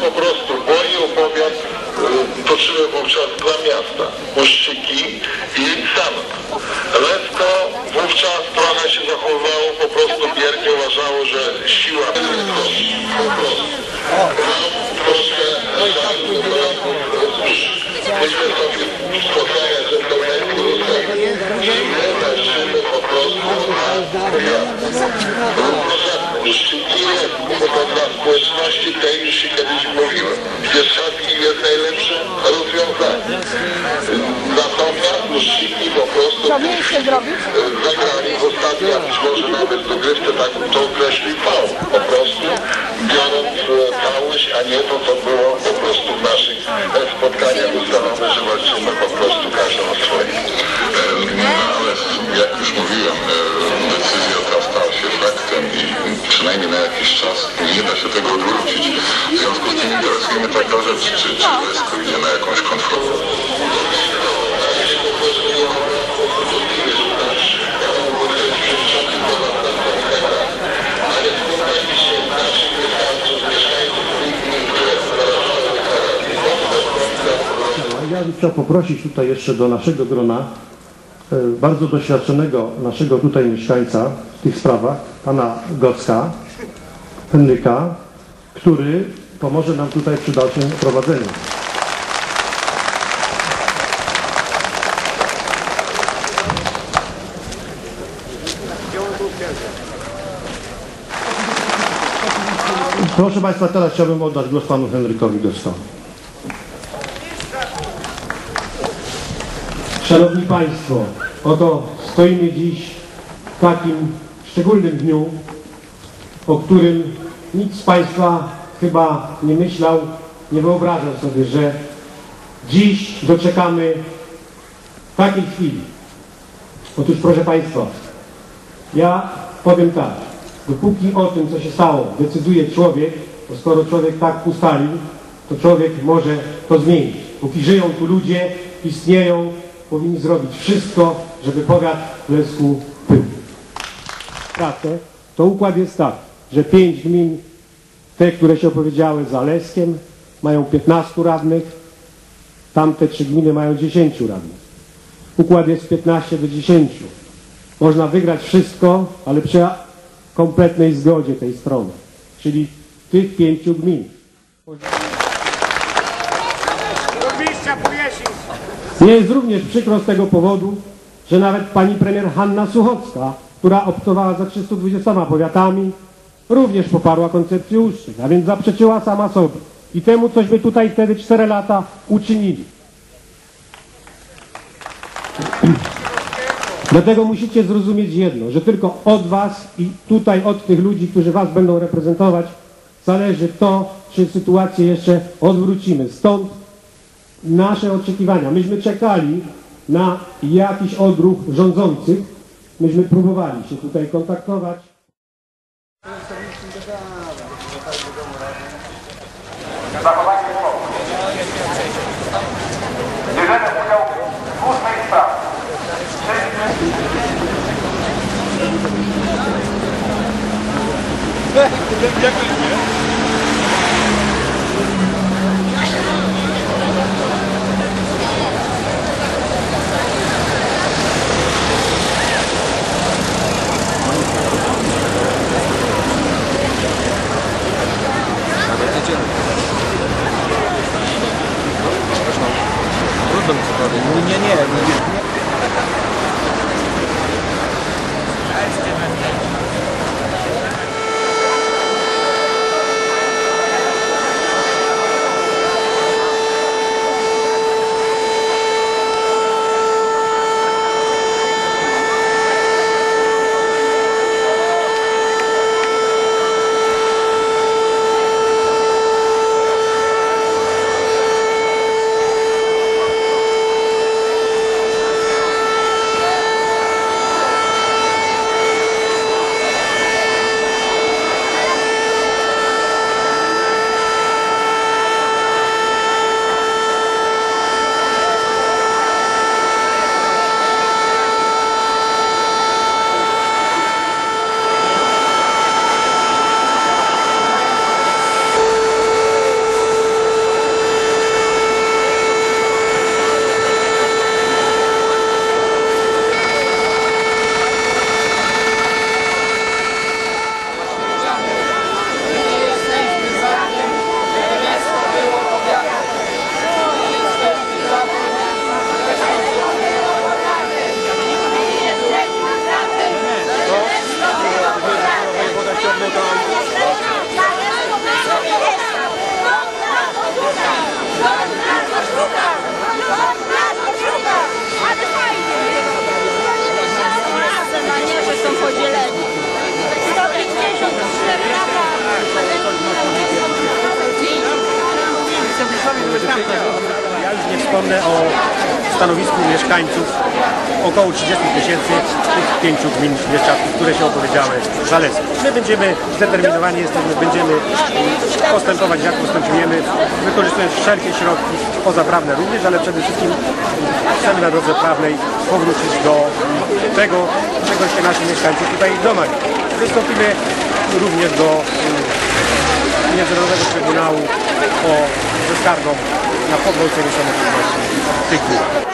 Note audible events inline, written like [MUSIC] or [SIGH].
po prostu boi o powiat y, toczyły wówczas dla miasta. Uszczyki i Sanok. Lesko wówczas trochę się zachowywało po prostu biernie, uważało, że siła prostu. Troszkę. Myśmy sobie spotkania ze Pełnego siły leżymy po prostu na Szczytnie, bo to dla społeczności tej już się kiedyś mówiłem. Bieszczadzki jest najlepsze rozwiązanie. Natomiast Szczytni po prostu zrobić? zagrali w ostatniej, a być może nawet dogrywce, tak to określi fał. Po prostu biorąc e, całość, a nie to, co było po prostu w naszych e, spotkaniach ustalone, że walczymy po prostu każdy o swoje. No ale jak już mówiłem, przynajmniej na jakiś czas nie da się tego odwrócić. W związku z tym interesuje mnie taka rzecz, czy, czy Lesko idzie na jakąś konfrontację. Ja bym chciał poprosić tutaj jeszcze do naszego grona bardzo doświadczonego naszego tutaj mieszkańca w tych sprawach, pana Gocka, Henryka, który pomoże nam tutaj przy dalszym prowadzeniu. Proszę Państwa, teraz chciałbym oddać głos panu Henrykowi Gockowi. Szanowni Państwo, oto stoimy dziś w takim szczególnym dniu, o którym nikt z Państwa chyba nie myślał, nie wyobrażał sobie, że dziś doczekamy takiej chwili. Otóż proszę Państwa, ja powiem tak, dopóki o tym, co się stało, decyduje człowiek, to skoro człowiek tak ustalił, to człowiek może to zmienić. Póki żyją tu ludzie, istnieją, powinni zrobić wszystko, żeby powiat Lesku był. Pracę, to układ jest tak, że pięć gmin, te, które się opowiedziały za Leskiem, mają 15 radnych, tamte trzy gminy mają 10 radnych. Układ jest 15 do 10. Można wygrać wszystko, ale przy kompletnej zgodzie tej strony, czyli tych pięciu gmin. Nie jest również przykro z tego powodu, że nawet pani premier Hanna Suchocka, która optowała za 320 powiatami, również poparła koncepcję uczniów, a więc zaprzeczyła sama sobie. I temu cośmy tutaj wtedy 4 lata uczynili. [CLEARS THROAT] Dlatego musicie zrozumieć jedno, że tylko od was i tutaj od tych ludzi, którzy was będą reprezentować, zależy to, czy sytuację jeszcze odwrócimy. Stąd nasze oczekiwania. Myśmy czekali na jakiś odruch rządzących. Myśmy próbowali się tutaj kontaktować. Nie, nie, nie. Ja już nie wspomnę o stanowisku mieszkańców około 30 tysięcy tych pięciu gmin bieszczadskich, które się opowiedziały za. My będziemy zdeterminowani, jesteśmy, będziemy postępować jak postępujemy, wykorzystując wszelkie środki pozaprawne również, ale przede wszystkim chcemy na drodze prawnej powrócić do tego, czego się nasi mieszkańcy tutaj domagają. Wystąpimy również do Międzynarodowego Trybunału o, ze skargą na pogwałcenie samotności tych dwóch.